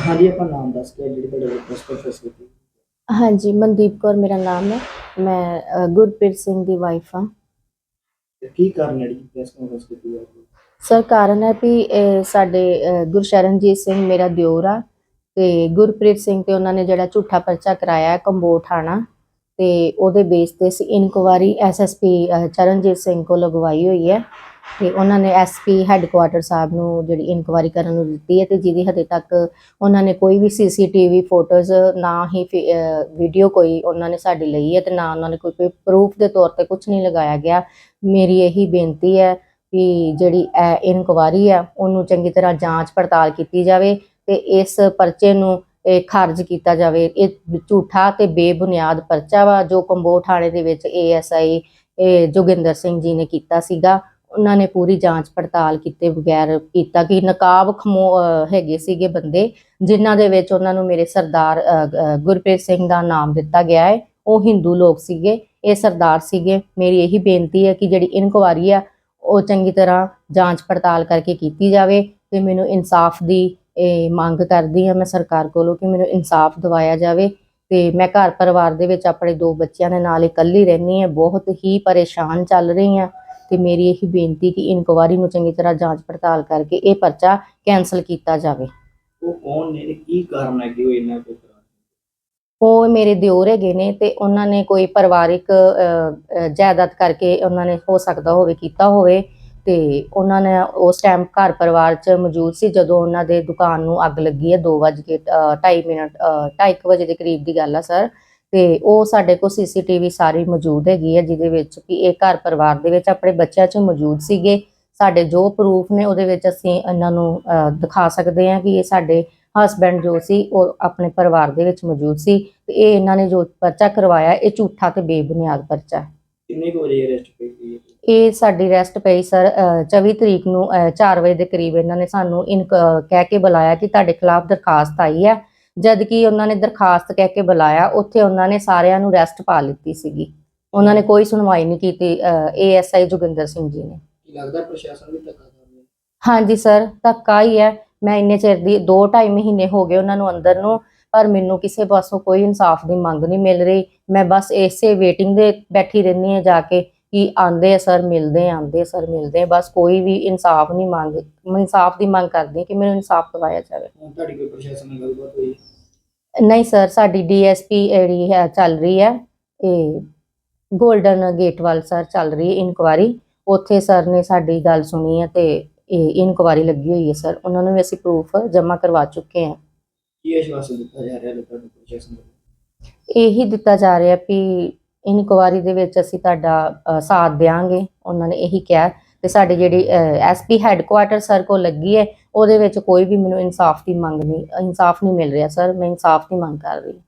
ਹਾਂਜੀ ਆਪਾਂ ਨਾਮ ਦੱਸ ਕੇ ਜਿਹੜੀ ਤੁਹਾਡੇ ਕੋਲ ਪ੍ਰੈਸ ਕਾਨਫਰੰਸ ਕੀਤੀ ਹਾਂਜੀ ਮਨਦੀਪ ਕੌਰ ਮੇਰਾ ਨਾਮ ਹੈ। ਮੈਂ ਅ, ਗੁਰਪ੍ਰੀਤ ਸਿੰਘ ਦੀ ਵਾਈਫ ਹਾਂ। ਤੇ ਕੀ ਕਾਰਨ ਹੈ ਜਿਹੜੀ ਪ੍ਰੈਸ ਕਾਨਫਰੰਸ ਕੀਤੀ ਜਾ ਰਹੀ ਸਰ ਕਾਰਨ ਹੈ ਵੀ ਅ, ਸਾਡੇ ਅ, ਗੁਰਸ਼ਰਨਜੀਤ ਸਿੰਘ ਮੇਰਾ ਦਿਓਰ ਆ ਤੇ ਗੁਰਪ੍ਰੀਤ ਸਿੰਘ ਤੇ ਉਹਨਾਂ ਨੇ ਜਿਹੜਾ ਝੂਠਾ ਪਰਚਾ ਕਰਾਇਆ ਹੈ ਕੰਬੋਜ ਥਾਣਾ ਤੇ ਉਹਦੇ ਬੇਸ ਤੇ ਸੀ ਇਨਕੁਆਰੀ ਐਸਐਸਪੀ ਚਰਨਜੀਤ ਸਿੰਘ ਕੋਲ ਲਗਵਾਈ ਹੋਈ ਹੈ। ਤੇ ਉਹਨਾਂ ਨੇ ਐਸਪੀ ਹੈੱਡਕੁਆਟਰ ਸਾਹਿਬ ਨੂੰ ਜਿਹੜੀ ਇਨਕੁਆਇਰੀ ਕਰਨ ਨੂੰ ਦਿੱਤੀ ਹੈ ਤੇ ਜਿਹਦੀ ਹਜੇ ਤੱਕ ਉਹਨਾਂ ਨੇ ਕੋਈ ਵੀ ਸੀਸੀਟੀਵੀ ਫੋਟੋਜ਼ ਨਾ ਹੀ ਵੀਡੀਓ ਕੋਈ ਉਹਨਾਂ ਨੇ ਸਾਡੀ ਲਈ ਹੈ ਤੇ ਨਾ ਉਹਨਾਂ ਨੇ ਕੋਈ ਪ੍ਰੂਫ ਦੇ ਤੌਰ ਤੇ ਕੁਝ ਨਹੀਂ ਲਗਾਇਆ ਗਿਆ। ਮੇਰੀ ਇਹੀ ਬੇਨਤੀ ਹੈ ਵੀ ਜਿਹੜੀ ਇਨਕੁਆਇਰੀ ਹੈ, ਉਹਨੂੰ ਚੰਗੀ ਤਰ੍ਹਾਂ ਜਾਂਚ ਪੜਤਾਲ ਕੀਤੀ ਜਾਵੇ ਤੇ ਇਸ ਪਰਚੇ ਨੂੰ ਇਹ ਖਾਰਜ ਕੀਤਾ ਜਾਵੇ। ਇਹ ਝੂਠਾ ਤੇ ਬੇਬੁਨਿਆਦ ਪਰਚਾ ਵਾ, ਜੋ ਕੰਬੋ ਥਾਣੇ ਦੇ ਵਿੱਚ ਏਐਸਆਈ ਜੋਗਿੰਦਰ ਸਿੰਘ ਜੀ ਨੇ ਕੀਤਾ ਸੀਗਾ। ਉਹਨਾਂ ਨੇ ਪੂਰੀ ਜਾਂਚ ਪੜਤਾਲ ਕੀਤੇ ਬਗੈਰ ਕੀਤਾ ਕਿ ਨਕਾਬ ਖਮੋ ਹੈਗੇ ਸੀਗੇ ਬੰਦੇ, ਜਿਨ੍ਹਾਂ ਦੇ ਵਿੱਚ ਉਹਨਾਂ ਨੂੰ ਮੇਰੇ ਸਰਦਾਰ ਗੁਰਪ੍ਰੀਤ ਸਿੰਘ ਦਾ ਨਾਮ ਦਿੱਤਾ ਗਿਆ ਹੈ। ਉਹ ਹਿੰਦੂ ਲੋਕ ਸੀਗੇ, ਇਹ ਸਰਦਾਰ ਸੀਗੇ। ਮੇਰੀ ਇਹੀ ਬੇਨਤੀ ਹੈ ਕਿ ਜਿਹੜੀ ਇਨਕੁਆਰੀ ਆ, ਉਹ ਚੰਗੀ ਤਰ੍ਹਾਂ ਜਾਂਚ ਪੜਤਾਲ ਕਰਕੇ ਕੀਤੀ ਜਾਵੇ ਤੇ ਮੈਨੂੰ ਇਨਸਾਫ ਦੀ, ਇਹ, ਮੰਗ ਕਰਦੀ ਹਾਂ ਮੈਂ ਸਰਕਾਰ ਕੋਲੋਂ ਕਿ ਮੈਨੂੰ ਇਨਸਾਫ ਦਿਵਾਇਆ ਜਾਵੇ। ਤੇ ਮੈਂ ਘਰ ਪਰਿਵਾਰ ਦੇ ਵਿੱਚ ਆਪਣੇ ਦੋ ਬੱਚਿਆਂ ਦੇ ਨਾਲ ਇਕੱਲੀ ਰਹਿੰਦੀ ਹਾਂ ਬਹੁਤ ਹੀ ਪਰੇਸ਼ਾਨ ਚੱਲ ਰਹੀ ਹਾਂ ਤੇ ਮੇਰੀ ਇਹੀ ਬੇਨਤੀ ਕਿ ਇਨਕੁਆਰੀ ਨੂੰ ਚੰਗੀ ਤਰ੍ਹਾਂ ਜਾਂਚ ਪੜਤਾਲ ਕਰਕੇ ਇਹ ਪਰਚਾ ਕੈਨਸਲ ਕੀਤਾ ਜਾਵੇ। ਉਹ ਕੌਣ ਨੇ ਤੇ ਕੀ ਕਾਰਨ ਹੈ ਕਿ ਉਹ ਕੋ ਉਹ ਮੇਰੇ ਦਿਓਰ ਹੈਗੇ ਨੇ ਤੇ ਉਹਨਾਂ ਨੇ ਕੋਈ ਪਰਿਵਾਰਿਕ ਜਾਇਦਾਦ ਕਰਕੇ ਉਹਨਾਂ ਨੇ ਹੋ ਸਕਦਾ ਹੋਵੇ ਕੀਤਾ ਹੋਵੇ। ਤੇ ਉਹਨਾਂ ਨੇ ਉਸ ਟਾਈਮ ਘਰ ਪਰਿਵਾਰ 'ਚ ਮੌਜੂਦ ਸੀ, ਜਦੋਂ ਉਹਨਾਂ ਦੇ ਦੁਕਾਨ ਨੂੰ ਅੱਗ ਲੱਗੀ ਹੈ 2:02 ਮਿੰਟ 2:30 ਵਜੇ ਦੇ ਕਰੀਬ ਦੀ ਗੱਲ ਆ, ਸਰ। ਤੇ ਉਹ ਸਾਡੇ ਕੋਲ ਸੀਸੀਟੀਵੀ ਸਾਰੀ ਮੌਜੂਦ ਹੈਗੀ ਹੈ ਜਿਹਦੇ ਵਿੱਚ ਕਿ ਇਹ ਘਰ ਪਰਿਵਾਰ ਦੇ ਵਿੱਚ ਆਪਣੇ ਬੱਚਿਆਂ 'ਚ ਮੌਜੂਦ ਸੀਗੇ। ਸਾਡੇ ਜੋ ਪ੍ਰੂਫ ਨੇ, ਉਹਦੇ ਵਿੱਚ ਅਸੀਂ ਇਹਨਾਂ ਨੂੰ ਦਿਖਾ ਸਕਦੇ ਹਾਂ ਕਿ ਇਹ ਸਾਡੇ ਹਸਬੈਂਡ ਜੋ ਸੀ, ਉਹ ਆਪਣੇ ਪਰਿਵਾਰ ਦੇ ਵਿੱਚ ਮੌਜੂਦ ਸੀ। ਤੇ ਇਹ ਇਹਨਾਂ ਨੇ ਜੋ ਪਰਚਾ ਕਰਵਾਇਆ, ਇਹ ਝੂਠਾ ਤੇ ਬੇਬੁਨਿਆਦ ਪਰਚਾ ਹੈ। ਕਿੰਨੇ ਕੁ ਵਜੇ ਅਰੈਸਟ ਕੀਤੀ ਇਹ ਸਾਡੀ ਰੈਸਟ ਪਈ ਸਰ ਅਹ, 24 ਤਰੀਕ ਨੂੰ ਅਹ, 4 ਵਜੇ ਦੇ ਕਰੀਬ ਇਹਨਾਂ ਨੇ ਸਾਨੂੰ ਇਨ ਕਹਿ ਕੇ ਬੁਲਾਇਆ ਕਿ ਤੁਹਾਡੇ ਖਿਲਾਫ ਦਰਖਾਸਤ ਆਈ ਹੈ। ਜਦ ਕਿ ਉਹਨਾਂ ਨੇ ਦਰਖਾਸਤ ਕਹਿ ਕੇ ਬੁਲਾਇਆ ਉੱਥੇ ਉਹਨਾਂ ਨੇ ਸਾਰਿਆਂ ਨੂੰ ਰੈਸਟ ਪਾ ਲਿੱਤੀ ਸੀਗੀ। ਉਹਨਾਂ ਨੇ ਕੋਈ ਸੁਣਵਾਈ ਨਹੀਂ ਕੀਤੀ ਏਐਸਆਈ ਜੋਗਿੰਦਰ ਸਿੰਘ ਜੀ ਨੇ। ਲੱਗਦਾ ਪ੍ਰਸ਼ਾਸਨ ਵੀ ਧੱਕਾ ਕਰ ਰਿਹਾ ਹਾਂਜੀ ਸਰ ਧੱਕਾ ਹੀ ਹੈ। ਮੈਂ ਇੰਨੇ ਚਿਰ ਦੀ 2.5 ਮਹੀਨੇ ਹੋ ਗਏ ਉਹਨਾਂ ਨੂੰ ਅੰਦਰ ਨੂੰ ਪਰ ਮੈਨੂੰ ਕਿਸੇ ਪਾਸੋਂ ਕੋਈ ਇਨਸਾਫ ਦੀ ਮੰਗ ਨਹੀਂ ਮਿਲ ਰਹੀ। ਮੈਂ ਬਸ ਇਸੇ ਵੇਟਿੰਗ ਦੇ ਬੈਠੀ ਰਹਿੰਦੀ ਹਾਂ ਜਾ ਕੇ। ਕਿ ਆਂਦੇ ਸਰ ਮਿਲਦੇ ਆਂਦੇ ਸਰ ਮਿਲਦੇ ਬਸ ਕੋਈ ਵੀ ਇਨਸਾਫ ਨਹੀਂ ਮੰਗ ਮੈਂ ਇਨਸਾਫ ਦੀ ਮੰਗ ਕਰਦੀ ਕਿ ਮੈਨੂੰ ਇਨਸਾਫ ਦਿਵਾਇਆ ਜਾਵੇ। ਤੁਹਾਡੀ ਕੋਈ ਪ੍ਰਸ਼ਾਸਨ ਨਾਲ ਗੱਲਬਾਤ ਹੋਈ? ਨਹੀਂ ਸਰ ਸਾਡੀ ਡੀਐਸਪੀ ਜਿਹੜੀ ਹੈ ਚੱਲ ਰਹੀ ਹੈ ਇਹ 골ਡਨ ਗੇਟ ਵੱਲ ਸਰ ਚੱਲ ਰਹੀ ਹੈ ਇਨਕੁਆਰੀ। ਉੱਥੇ ਸਰ ਨੇ ਸਾਡੀ ਗੱਲ ਸੁਣੀ ਹੈ ਤੇ ਇਹ ਇਨਕੁਆਰੀ ਲੱਗੀ ਹੋਈ ਹੈ ਸਰ। ਉਹਨਾਂ ਨੂੰ ਵੀ ਅਸੀਂ ਪ੍ਰੂਫ ਜਮ੍ਹਾਂ ਕਰਵਾ ਚੁੱਕੇ ਹਾਂ। ਕੀ ਆਸ਼ਵਾਸਨ ਦਿੱਤਾ ਜਾ ਰਿਹਾ ਹੈ ਤੁਹਾਨੂੰ ਪ੍ਰਸ਼ਾਸਨ ਵੱਲੋਂ? ਇਹੀ ਦਿੱਤਾ ਜਾ ਰਿਹਾ ਵੀ ਇਨਕੁਆਰੀ ਦੇ ਵਿੱਚ ਅਸੀਂ ਤੁਹਾਡਾ ਸਾਥ ਦੇਵਾਂਗੇ ਉਹਨਾਂ ਨੇ ਇਹੀ ਕਿਹਾ ਤੇ ਸਾਡੀ ਜਿਹੜੀ ਐਸਪੀ ਹੈੱਡਕੁਆਟਰ ਸਰ ਕੋਲ ਲੱਗੀ ਹੈ, ਉਹਦੇ ਵਿੱਚ ਕੋਈ ਵੀ ਮੈਨੂੰ ਇਨਸਾਫ ਦੀ ਮੰਗ ਨਹੀਂ, ਇਨਸਾਫ ਨਹੀਂ ਮਿਲ ਰਿਹਾ ਸਰ, ਮੈਂ ਇਨਸਾਫ ਦੀ ਮੰਗ ਕਰ ਰਹੀ ਹਾਂ।